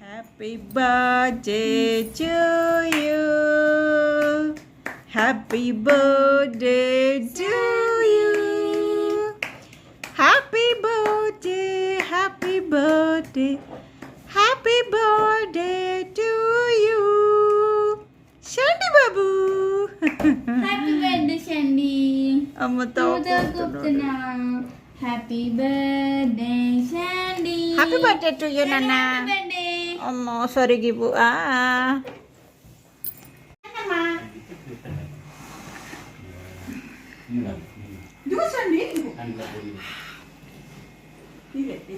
Happy birthday to you. Happy birthday to you. Happy birthday, happy birthday, happy birthday to you. Shandy Babu. Happy birthday Shandy అమ్మతో కూర్చున్నా happy birthday Shandy happy birthday to you నాన్న Happy birthday అమ్మో sorry గివ్వు ఆ చూసండి happy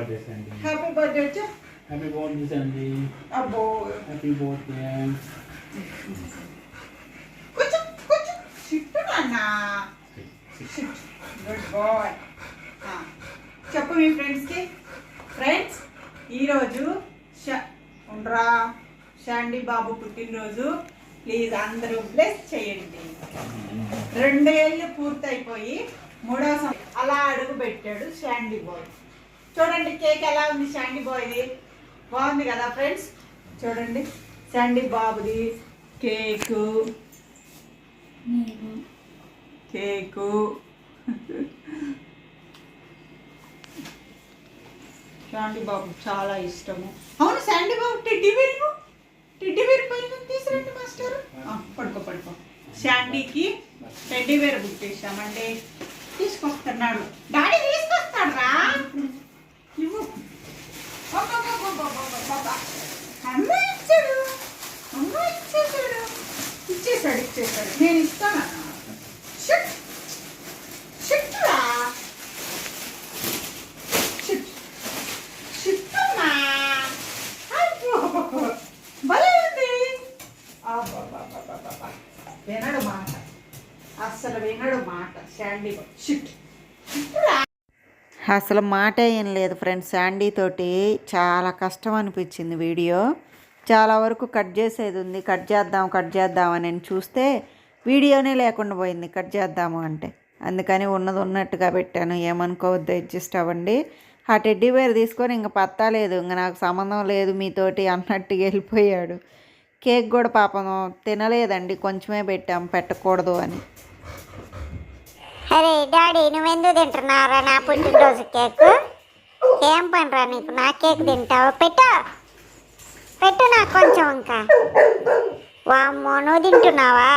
birthday Sandy happy birthday to happy birthday Sandy అబ్బో happy birthday కూర్చో కూర్చో sit నాన్న గుడ్ బాయ్ చెప్పు మీ ఫ్రెండ్స్కి ఫ్రెండ్స్ ఈరోజు ష ఉండరా. షాండీ బాబు పుట్టినరోజు. ప్లీజ్ అందరూ బ్లెస్ చేయండి. రెండేళ్ళు పూర్తయిపోయి మూడో సం- అలా అడుగు పెట్టాడు షాండీ బాయ్ చూడండి కేక్ ఎలా ఉంది షాండీ బాయ్ది? బాగుంది కదా ఫ్రెండ్స్? చూడండి. శాండీ బాబుది కేకు. కేకు. శాండీ బాబు చాలా ఇష్టము. అవును శాండీ బాబు టెడ్డీ వేరు టెడ్డీ వేరు పైన తీసుకురండి మాస్టర్? పడుకో పడుకో. శాండీకి టెడ్డీ వేర్ బుక్ చేసామండి తీసుకొస్తున్నాడు. డాడీ తీసుకొస్తాడు రా వినడు మాట. అస్సలు వినడు మాట. Sandy shit. అసలు మాట ఏం లేదు ఫ్రెండ్స్. శాండీ తోటి చాలా కష్టం అనిపించింది వీడియో. చాలా వరకు కట్ చేసేది ఉంది. కట్ చేద్దాం కట్ చేద్దాం అని నేను చూస్తే వీడియోనే లేకుండా పోయింది. కట్ చేద్దాము అంటే. అందుకని ఉన్నది ఉన్నట్టుగా పెట్టాను. ఏమనుకోవద్దు అడ్జస్ట్ అవ్వండి. ఆ టెడ్డీ బేర్ తీసుకొని ఇంక పత్తా లేదు. ఇంక నాకు సంబంధం లేదు మీతోటి అన్నట్టుగా వెళ్ళిపోయాడు. కేక్ కూడా పాపం తినలేదండి కొంచెమే పెట్టాం పెట్టకూడదు అని. అరే డాడీ నువ్వెందుకు తింటున్నారా నా పుట్టినరోజు కేక్? ఏం పనిరా నీకు? నా కేక్ తింటావు? పెట్టు. పెట్టు నాకు కొంచెం ఇంకా. వామ్మో నువ్వు తింటున్నావా?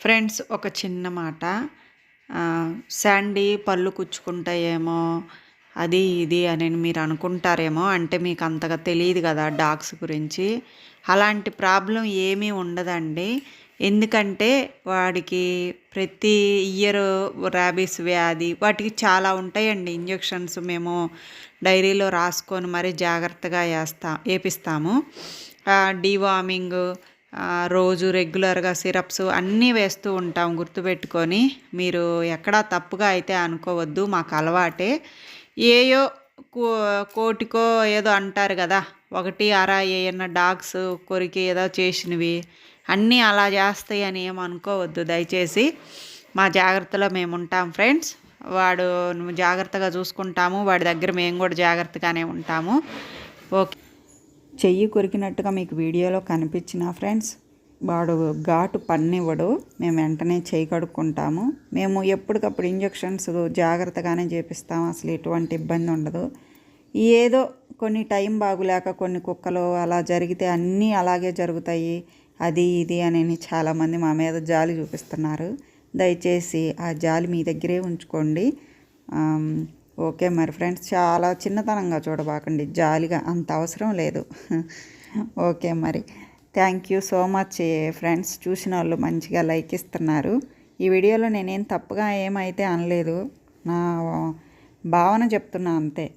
ఫ్రెండ్స్ ఒక చిన్న మాట. శాండీ పళ్ళు కుచ్చుకుంటాయేమో అది ఇది అని మీరు అనుకుంటారేమో అంటే మీకు అంతగా తెలియదు కదా డాగ్స్ గురించి. అలాంటి ప్రాబ్లం ఏమీ ఉండదండి. ఎందుకంటే వాడికి ప్రతి ఇయర్ ర్యాబీస్ వ్యాధి వాటికి చాలా ఉంటాయండి ఇంజెక్షన్స్ మేము డైరీలో రాసుకొని మరీ జాగ్రత్తగా వేస్తా వేపిస్తాము. డివార్మింగ్ రోజు రెగ్యులర్గా సిరప్స్ అన్నీ వేస్తూ ఉంటాం గుర్తుపెట్టుకొని. మీరు ఎక్కడా తప్పుగా అయితే అనుకోవద్దు మాకు అలవాటే. ఏయో కో కోటికో ఏదో అంటారు కదా ఒకటి అరా ఏమన్నా డాగ్స్ కొరికి ఏదో చేసినవి అన్నీ అలా చేస్తాయి అని ఏం అనుకోవద్దు. దయచేసి మా జాగ్రత్తలో మేము ఉంటాం ఫ్రెండ్స్. వాడు నువ్వు జాగ్రత్తగా చూసుకుంటాము వాడి దగ్గర మేము కూడా జాగ్రత్తగానే ఉంటాము. ఓకే. చెయ్యి కొరికినట్టుగా మీకు వీడియోలో కనిపించిన ఫ్రెండ్స్ వాడు ఘాటు పన్నివ్వడు. మేము వెంటనే చేయి కడుక్కుంటాము. మేము ఎప్పటికప్పుడు ఇంజెక్షన్స్ జాగ్రత్తగానే చేపిస్తాము అసలు ఎటువంటి ఇబ్బంది ఉండదు. ఏదో కొన్ని టైం బాగులేక కొన్ని కుక్కలు అలా జరిగితే అన్నీ అలాగే జరుగుతాయి. అది ఇది అని చాలామంది మా మీద జాలి చూపిస్తున్నారు. దయచేసి ఆ జాలి మీ దగ్గరే ఉంచుకోండి. ఓకే మరి ఫ్రెండ్స్ చాలా చిన్నతనంగా చూడబాకండి. జాలిగా అంత అవసరం లేదు. ఓకే మరి. Thank you so much friends. చూసిన వాళ్ళు మంచిగా లైక్ ఇస్తున్నారు. ఈ వీడియోలో నేనేం తప్పుగా ఏమైతే అనలేదు నా భావన చెప్తున్నా అంతే.